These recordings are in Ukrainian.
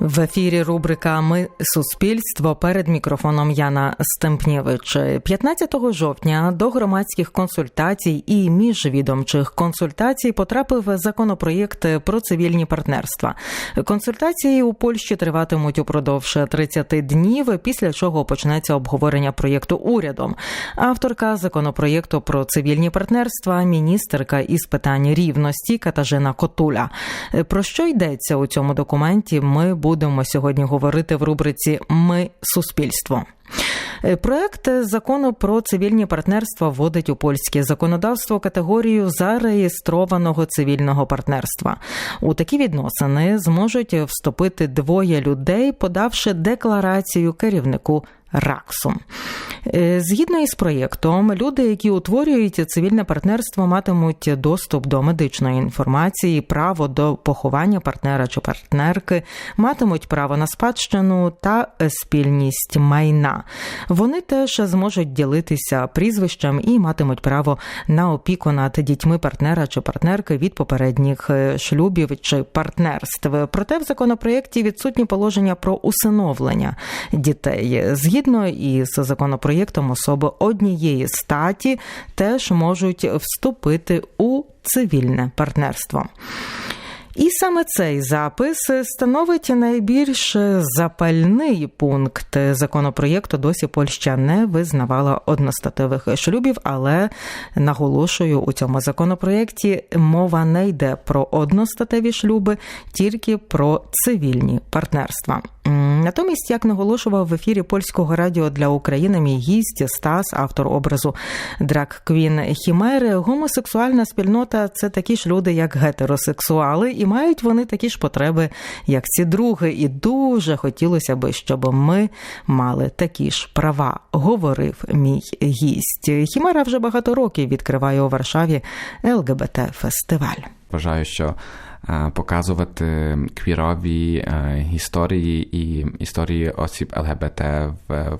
В ефірі рубрика Ми суспільство перед мікрофоном Яна Стемпнєвич. 15 жовтня до громадських консультацій і міжвідомчих консультацій потрапив законопроєкт про цивільні партнерства. Консультації у Польщі триватимуть упродовж 30 днів, після чого почнеться обговорення проєкту урядом. Авторка законопроєкту про цивільні партнерства, міністерка із питань рівності Катажина Котуля. Про що йдеться у цьому документі? Ми будемо сьогодні говорити в рубриці Ми суспільство. Проект закону про цивільні партнерства вводить у польське законодавство категорію зареєстрованого цивільного партнерства. У такі відносини зможуть вступити двоє людей, подавши декларацію керівнику. Раксу згідно із проєктом, люди, які утворюють цивільне партнерство, матимуть доступ до медичної інформації, право до поховання партнера чи партнерки, матимуть право на спадщину та спільність майна. Вони теж зможуть ділитися прізвищем і матимуть право на опіку над дітьми партнера чи партнерки від попередніх шлюбів чи партнерств. Проте в законопроєкті відсутні положення про усиновлення дітей. Згідно із законопроєктом, особи однієї статі теж можуть вступити у цивільне партнерство. І саме цей запис становить найбільш запальний пункт законопроєкту. Досі Польща не визнавала одностатевих шлюбів, але наголошую у цьому законопроєкті мова не йде про одностатеві шлюби, тільки про цивільні партнерства. Натомість, як наголошував в ефірі польського радіо для України, мій гість Стас, автор образу Драк Квін Хімери, гомосексуальна спільнота це такі ж люди, як гетеросексуали, і мають вони такі ж потреби, як ці други. І дуже хотілося би, щоб ми мали такі ж права, говорив мій гість. Хімера вже багато років відкриває у Варшаві ЛГБТ фестиваль. Вважаю, що показувати квірові історії і історії осіб ЛГБТ в,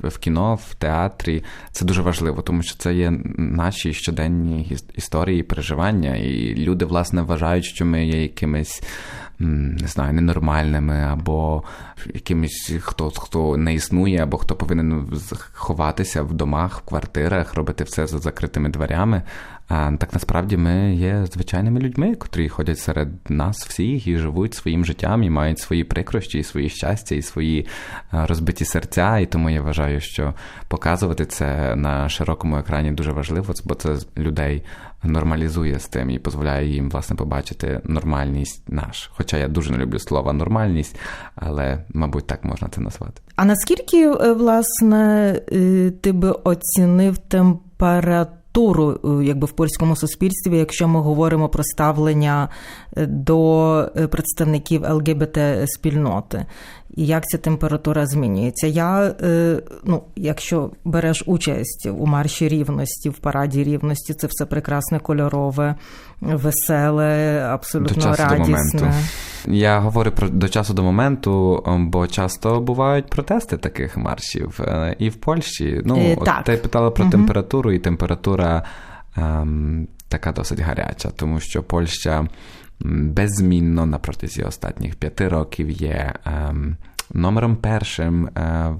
в кіно, в театрі. Це дуже важливо, тому що це є наші щоденні історії, переживання, і люди, власне, вважають, що ми є якимись. Не знаю, ненормальними, або якимось хто хто не існує, або хто повинен ховатися в домах, в квартирах, робити все за закритими дверями. Так насправді ми є звичайними людьми, котрі ходять серед нас всіх і живуть своїм життям, і мають свої прикрощі, і свої щастя, і свої розбиті серця. І тому я вважаю, що показувати це на широкому екрані дуже важливо, бо це людей нормалізує з тим і дозволяє їм власне побачити нормальність наш. Хоча я дуже не люблю слова нормальність, але мабуть так можна це назвати. А наскільки власне ти би оцінив температуру? Туру, якби в польському суспільстві, якщо ми говоримо про ставлення до представників ЛГБТ спільноти, і як ця температура змінюється. Я, ну, якщо береш участь у марші рівності, в параді рівності, це все прекрасне, кольорове, веселе, абсолютно до часу радісне. До моменту. Я говорю про до часу до моменту, бо часто бувають протести таких маршів і в Польщі. Ну, е, от так. ти питала про угу. температуру, і температура ем, така досить гаряча, тому що Польща беззмінно на протязі останніх п'яти років є. Номером першим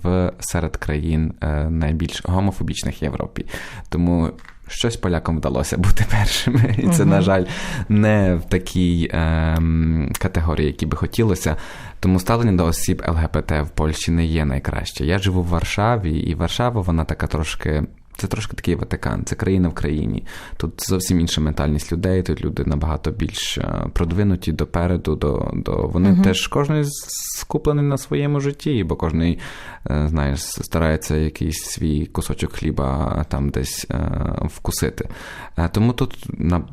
в серед країн найбільш гомофобічних Європі. Тому щось полякам вдалося бути першими. І це, uh-huh. на жаль, не в такій ем, категорії, які би хотілося. Тому ставлення до осіб ЛГБТ в Польщі не є найкраще. Я живу в Варшаві, і Варшава, вона така трошки. Це трошки такий Ватикан, це країна в країні. Тут зовсім інша ментальність людей. Тут люди набагато більш продвинуті допереду. До, до Вони uh-huh. теж кожен скуплений на своєму житті, бо кожен, знаєш, старається якийсь свій кусочок хліба там десь вкусити. Тому тут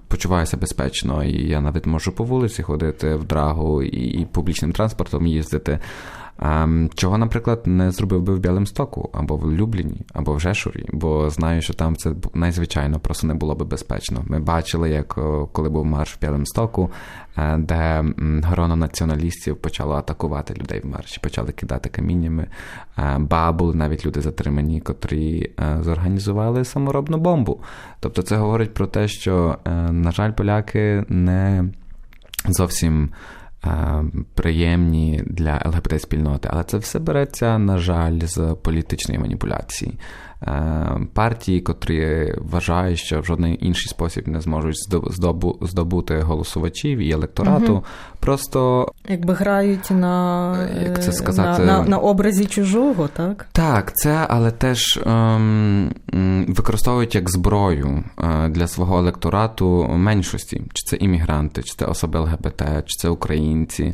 почуваюся безпечно, і я навіть можу по вулиці ходити в драгу і публічним транспортом їздити. Чого, наприклад, не зробив би в Білимстоку, або в Любліні, або в Жешурі, бо знаю, що там це найзвичайно просто не було би безпечно. Ми бачили, як коли був марш в Білимстоку, де гроно націоналістів почало атакувати людей в марші, почали кидати каміннями. бабули навіть люди затримані, котрі зорганізували саморобну бомбу. Тобто, це говорить про те, що, на жаль, поляки не зовсім. Е, приємні для ЛГБТ спільноти, але це все береться, на жаль, з політичної маніпуляції. Е, Партії, котрі вважають, що в жодний інший спосіб не зможуть здобу- здобу- здобути голосувачів і електорату, просто Якби грають на, Як це е, сказати? на, на, на образі чужого, так? Так, це, але теж ем, використовують як зброю е, для свого електорату меншості, чи це іммігранти, чи це особи ЛГБТ, чи це українці.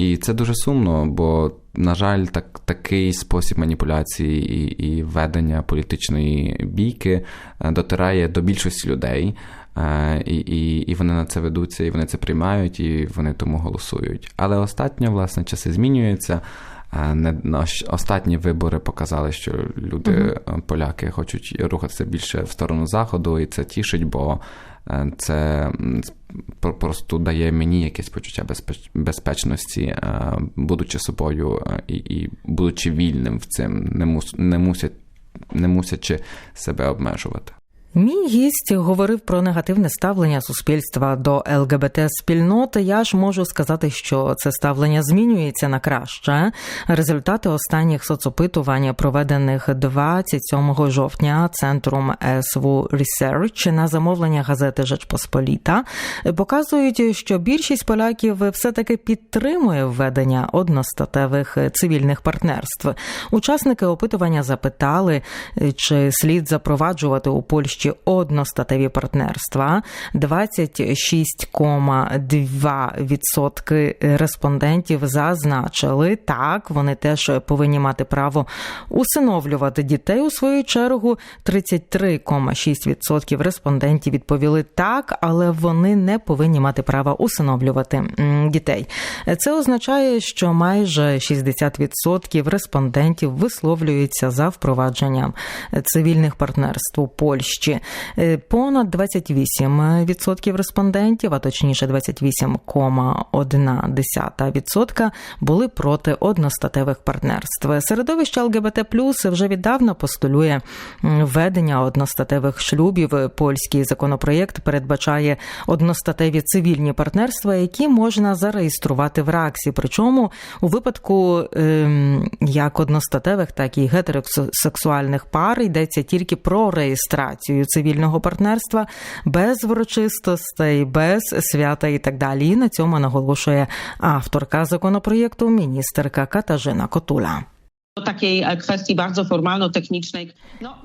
І це дуже сумно, бо, на жаль, так, такий спосіб маніпуляції і, і ведення політичної бійки е, дотирає до більшості людей. Е, І, і, і вони на це ведуться, і вони це приймають, і вони тому голосують. Але остатньо, власне, часи змінюються. Не останні вибори показали, що люди, е, поляки, хочуть рухатися більше в сторону заходу, і це тішить, бо е, це про- просто дає мені якесь почуття безпеч- безпечності, е, будучи собою і, і будучи вільним в цим, не, мус, не мусять. Не мусячи себе обмежувати. Мій гість говорив про негативне ставлення суспільства до ЛГБТ спільноти. Я ж можу сказати, що це ставлення змінюється на краще. Результати останніх соцопитувань, проведених 27 жовтня центром СВ Research на замовлення газети Жечпосполіта, показують, що більшість поляків все-таки підтримує введення одностатевих цивільних партнерств. Учасники опитування запитали, чи слід запроваджувати у Польщі одностатеві партнерства. 26,2% респондентів зазначили так, вони теж повинні мати право усиновлювати дітей. У свою чергу 33,6% респондентів відповіли так, але вони не повинні мати права усиновлювати дітей. Це означає, що майже 60% респондентів висловлюються за впровадженням цивільних партнерств у Польщі. Е, Понад 28% респондентів, а точніше 28,1% були проти одностатевих партнерств. Середовище ЛГБТ Плюс вже віддавна постулює введення одностатевих шлюбів. Польський законопроєкт передбачає одностатеві цивільні партнерства, які можна зареєструвати в РАКСі. Причому у випадку ем, як одностатевих, так і гетеросексуальних пар йдеться тільки про реєстрацію цивільного партнерства без врочистостей, без свята і так далі. І на цьому наголошує авторка законопроєкту, міністерка Катажина Котуля. Takiej e, kwestii bardzo formalno-technicznej.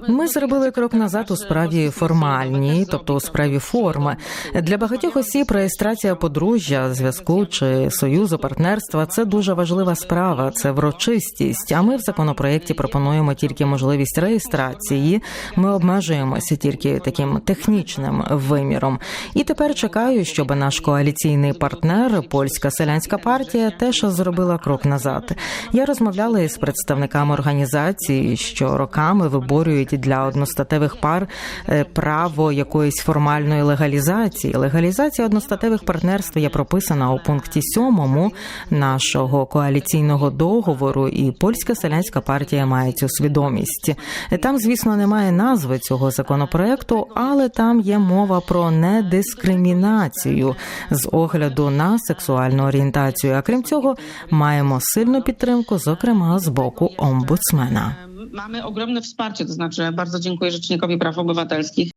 Ми зробили крок назад у справі формальній, тобто у справі форми. Для багатьох осіб реєстрація подружжя, зв'язку чи союзу партнерства це дуже важлива справа, це врочистість. А ми в законопроєкті пропонуємо тільки можливість реєстрації. Ми обмежуємося тільки таким технічним виміром. І тепер чекаю, щоб наш коаліційний партнер, польська селянська партія, теж зробила крок назад. Я розмовляла із представниками організації, що роками виборюють для одностатевих пар е, право якоїсь формальної легалізації. Легалізація одностатевих партнерств є прописана у пункті сьомому нашого коаліційного договору, і польська селянська партія має цю свідомість. Там, звісно, немає назви цього законопроекту, але там є мова про недискримінацію з огляду на сексуальну орієнтацію. А крім цього, маємо сильну підтримку, зокрема з боку омбудсмена. Mamy ogromne wsparcie, to znaczy bardzo dziękuję Rzecznikowi Praw Obywatelskich.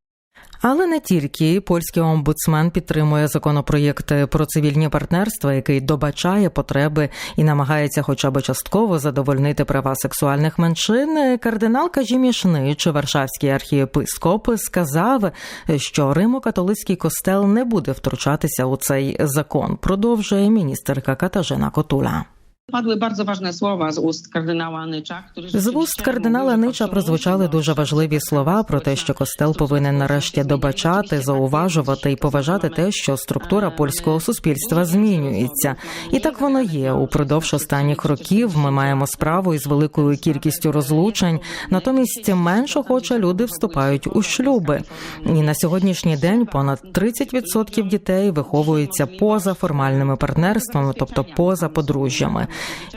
Але не тільки польський омбудсмен підтримує законопроєкт про цивільні партнерства, який добачає потреби і намагається, хоча б частково задовольнити права сексуальних меншин. Кардинал Кажіміш Нич, Варшавський архієпископ, сказав, що Римо-католицький костел не буде втручатися у цей закон. Продовжує міністерка Катажина Котула. Bardzo ważne słowa z ust kardynała Nycza, który З вуст кардинала Нича прозвучали дуже важливі слова про те, що костел повинен нарешті добачати, зауважувати і поважати те, що структура польського суспільства змінюється. І так воно є. Упродовж останніх років ми маємо справу із великою кількістю розлучень. Натомість менш охоче люди вступають у шлюби. І на сьогоднішній день понад 30% дітей виховуються поза формальними партнерствами, тобто поза подружжями.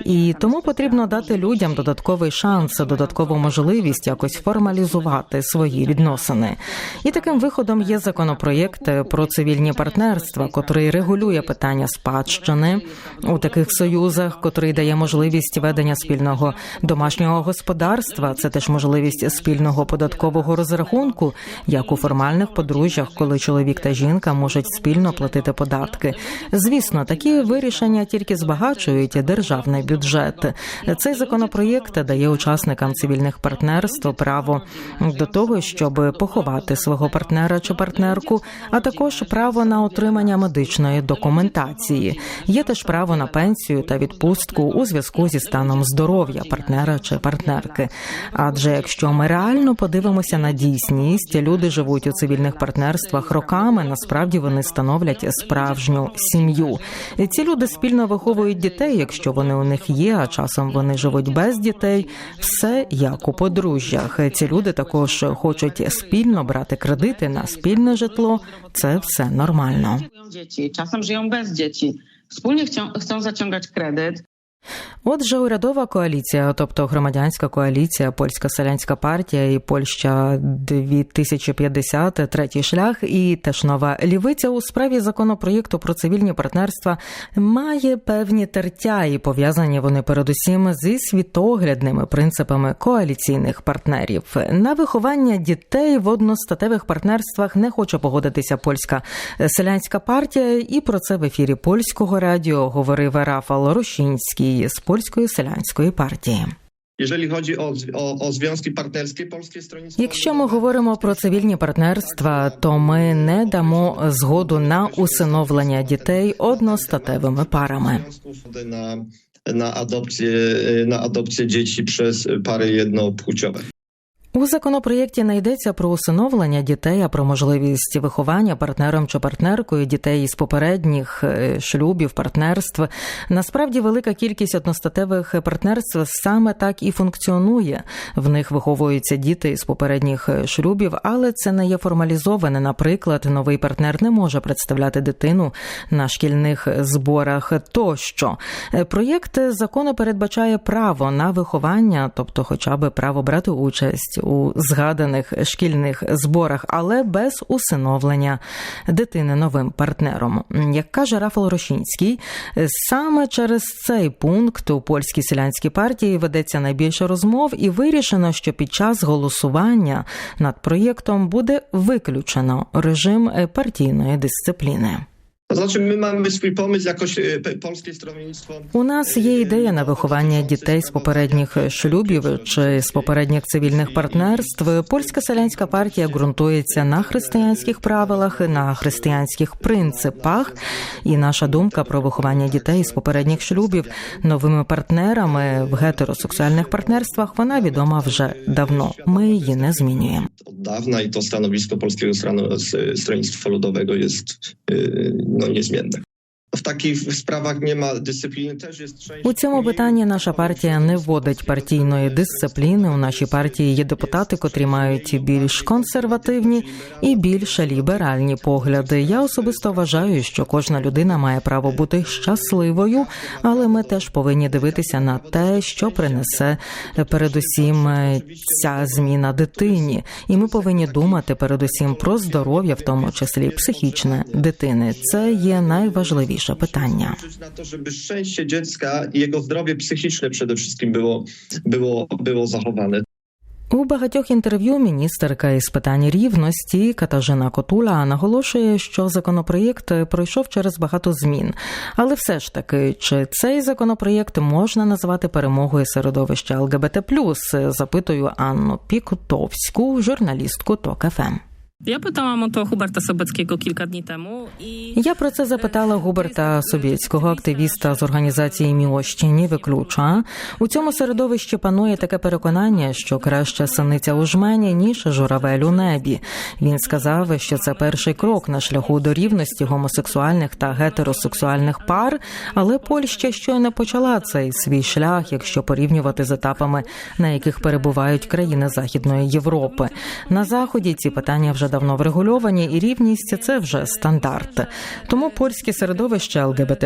І тому потрібно дати людям додатковий шанс, додаткову можливість якось формалізувати свої відносини. І таким виходом є законопроєкт про цивільні партнерства, котрий регулює питання спадщини у таких союзах, котрий дає можливість ведення спільного домашнього господарства. Це теж можливість спільного податкового розрахунку, як у формальних подружжях, коли чоловік та жінка можуть спільно платити податки. Звісно, такі вирішення тільки збагачують державний бюджет. Цей законопроєкт дає учасникам цивільних партнерств право до того, щоб поховати свого партнера чи партнерку, а також право на отримання медичної документації. Є теж право на пенсію та відпустку у зв'язку зі станом здоров'я партнера чи партнерки. Адже якщо ми реально подивимося на дійсність, люди живуть у цивільних партнерствах роками. Насправді вони становлять справжню сім'ю. Ці люди спільно виховують дітей, якщо вони у них є, а часом вони живуть без дітей. Все як у подружжях. Ці люди також хочуть спільно брати кредити на спільне житло. Це все нормально. Часом czasem без bez dzieci. Wspólnie кредит. chcą zaciągać kredyt. Отже, урядова коаліція, тобто громадянська коаліція, польська селянська партія і Польща 2050, третій шлях, і теж нова лівиця у справі законопроєкту про цивільні партнерства має певні тертя, і пов'язані вони передусім зі світоглядними принципами коаліційних партнерів. На виховання дітей в одностатевих партнерствах не хоче погодитися польська селянська партія, і про це в ефірі польського радіо говорив Рафал Рощинський з польської селянської партії. Якщо ми говоримо про цивільні партнерства, то ми не дамо згоду на усиновлення дітей одностатевими парами. На адопції na, adopcję, na adopcję dzieci przez pary jednopłciowe. У законопроєкті не йдеться про усиновлення дітей, а про можливість виховання партнером чи партнеркою дітей із попередніх е, шлюбів, партнерств. Насправді велика кількість одностатевих партнерств саме так і функціонує. В них виховуються діти з попередніх е, шлюбів, але це не є формалізоване. Наприклад, новий партнер не може представляти дитину на шкільних зборах. Тощо Е, проєкт закону передбачає право на виховання, тобто, хоча б право брати участь у згаданих шкільних зборах, але без усиновлення дитини новим партнером. Як каже Рафал Рощинський, саме через цей пункт у польській селянській партії ведеться найбільше розмов, і вирішено, що під час голосування над проєктом буде виключено режим партійної дисципліни. To znaczy, my mamy swój pomysł, jakoś p- Polskie Stronnictwo У нас є ідея на виховання дітей з попередніх шлюбів чи з попередніх цивільних партнерств. Польська селянська партія ґрунтується на християнських правилах, на християнських принципах. І наша думка про виховання дітей з попередніх шлюбів новими партнерами в гетеросексуальних партнерствах вона відома вже давно. Ми її не змінюємо. to stanowisko Polskiego Strano- S- Stronnictwa Ludowego jest e, no, niezmienne. Takich sprawach nie ma dyscypliny, też jest. У цьому питанні наша партія не вводить партійної дисципліни. У нашій партії є депутати, котрі мають більш консервативні і більш ліберальні погляди. Я особисто вважаю, що кожна людина має право бути щасливою, але ми теж повинні дивитися на те, що принесе передусім ця зміна дитині, і ми повинні думати передусім про здоров'я, в тому числі психічне дитини. Це є найважливіше питання. liczyć na to, żeby szczęście dziecka i jego zdrowie psychiczne przede wszystkim było, było, było zachowane. У багатьох інтерв'ю міністерка із питань рівності Катажина Котула наголошує, що законопроєкт пройшов через багато змін. Але все ж таки, чи цей законопроєкт можна назвати перемогою середовища ЛГБТ+, запитую Анну Пікутовську, журналістку ТОК Pytałam o to Huberta Sobeckiego kilka dni temu i Я про це запитала Губерта Собєцького, активіста з організації Міощі виключа. У цьому середовищі панує таке переконання, що краще синиця у жмені, ніж журавель у небі. Він сказав, що це перший крок на шляху до рівності гомосексуальних та гетеросексуальних пар, але Польща щойно почала цей свій шлях, якщо порівнювати з етапами, на яких перебувають країни Західної Європи. На заході ці питання вже давно врегульовані, і рівність це вже стандарт. Тому польське середовище ЛГБТ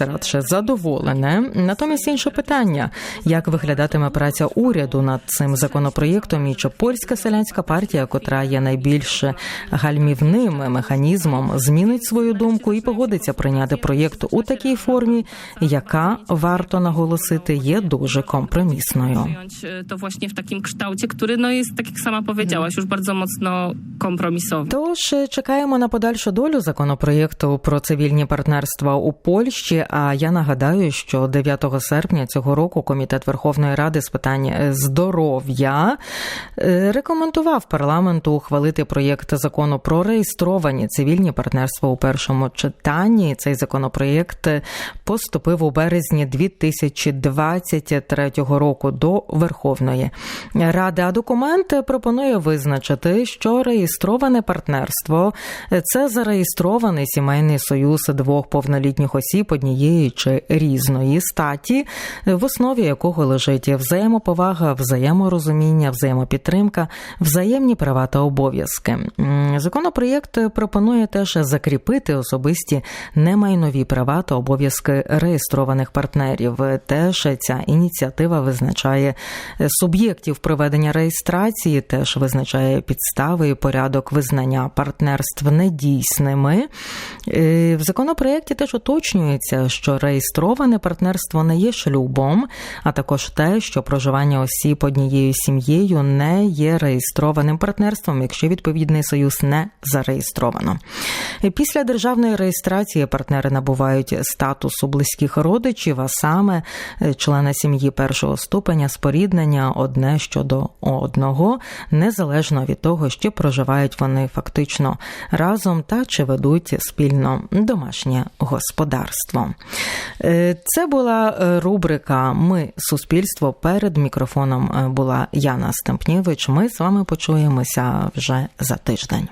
радше задоволене. Натомість інше питання: як виглядатиме праця уряду над цим законопроєктом, і чи польська селянська партія, котра є найбільш гальмівним механізмом, змінить свою думку і погодиться прийняти проєкт у такій формі, яка варто наголосити є дуже компромісною. Właśnie w takim kształcie, który no jest, tak jak sama powiedziałaś, już bardzo mocno kompromisowy. Тож чекаємо на подальшу долю законопроєкту про цивільні партнерства у Польщі. А я нагадаю, що 9 серпня цього року комітет Верховної Ради з питань здоров'я е, рекомендував парламенту ухвалити проєкт закону про реєстровані цивільні партнерства у першому читанні. Цей законопроєкт поступив у березні 2023 року до Верховної Ради. А документ пропонує визначити, що реєстроване партнерство це зареєстрований сімейний союз двох повнолітніх осіб однієї чи різної статі, в основі якого лежить взаємоповага, взаєморозуміння, взаємопідтримка, взаємні права та обов'язки. Законопроєкт пропонує теж закріпити особисті немайнові права та обов'язки реєстрованих партнерів. Теж ця ініціатива визначає суб'єктів проведення реєстрації, теж визначає підстави і порядок визнання партнерств недійсними. Е, В законопроєкті теж уточнюється, що реєстроване партнерство не є шлюбом, а також те, що проживання осіб однією сім'єю не є реєстрованим партнерством, якщо відповідний союз не зареєстровано. Е, Після державної реєстрації партнери набувають статусу близьких родичів, а саме е, члена сім'ї першого ступеня споріднення одне щодо одного, незалежно від того, що проживають вони фактично разом та чи ведуть спільно домашнє господарство. Е, Це була е, рубрика Ми суспільство. Перед мікрофоном е, була Яна Стемпнєвич. Ми з вами почуємося вже за тиждень.